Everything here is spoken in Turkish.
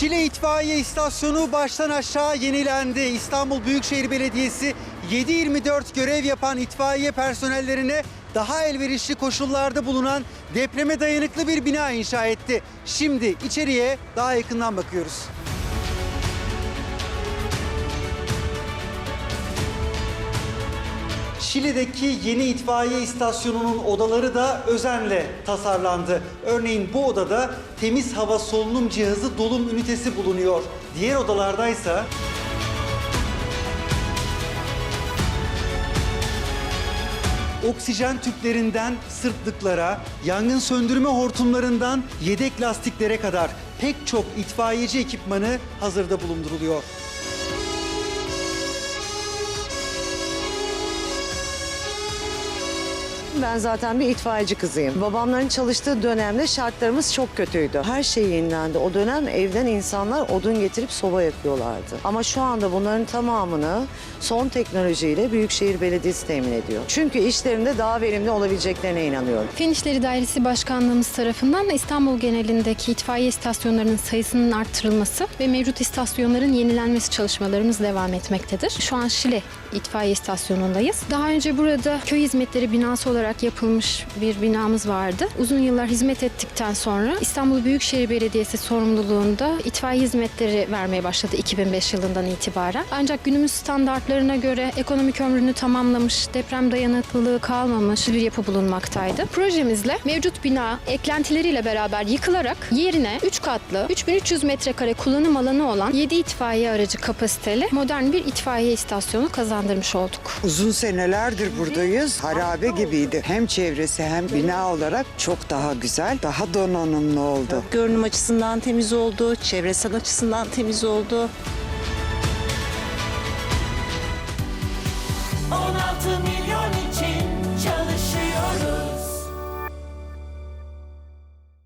Şile İtfaiye İstasyonu baştan aşağı yenilendi. İstanbul Büyükşehir Belediyesi 7-24 görev yapan itfaiye personellerine daha elverişli koşullarda bulunan depreme dayanıklı bir bina inşa etti. Şimdi içeriye daha yakından bakıyoruz. Şile'deki yeni itfaiye istasyonunun odaları da özenle tasarlandı. Örneğin bu odada temiz hava solunum cihazı dolum ünitesi bulunuyor. Diğer odalardaysa oksijen tüplerinden sırtlıklara, yangın söndürme hortumlarından yedek lastiklere kadar pek çok itfaiyeci ekipmanı hazırda bulunduruluyor. Ben zaten bir itfaiyeci kızıyım. Babamların çalıştığı dönemde şartlarımız çok kötüydü. Her şey yenilendi. O dönem evden insanlar odun getirip soba yakıyorlardı. Ama şu anda bunların tamamını son teknolojiyle Büyükşehir Belediyesi temin ediyor. Çünkü işlerinde daha verimli olabileceklerine inanıyorum. Fen İşleri Dairesi Başkanlığımız tarafından İstanbul genelindeki itfaiye istasyonlarının sayısının arttırılması ve mevcut istasyonların yenilenmesi çalışmalarımız devam etmektedir. Şu an Şile itfaiye istasyonundayız. Daha önce burada köy hizmetleri binası olarak yapılmış bir binamız vardı. Uzun yıllar hizmet ettikten sonra İstanbul Büyükşehir Belediyesi sorumluluğunda itfaiye hizmetleri vermeye başladı 2005 yılından itibaren. Ancak günümüz standartlarına göre ekonomik ömrünü tamamlamış, deprem dayanıklılığı kalmamış bir yapı bulunmaktaydı. Projemizle mevcut bina eklentileriyle beraber yıkılarak yerine 3 katlı, 3300 metrekare kullanım alanı olan 7 itfaiye aracı kapasiteli modern bir itfaiye istasyonu kazandırmış olduk. Uzun senelerdir buradayız. Harabe gibiydi. Hem çevresi hem bina olarak çok daha güzel, daha donanımlı oldu. Görünüm açısından temiz oldu, çevresel açısından temiz oldu. 16 milyon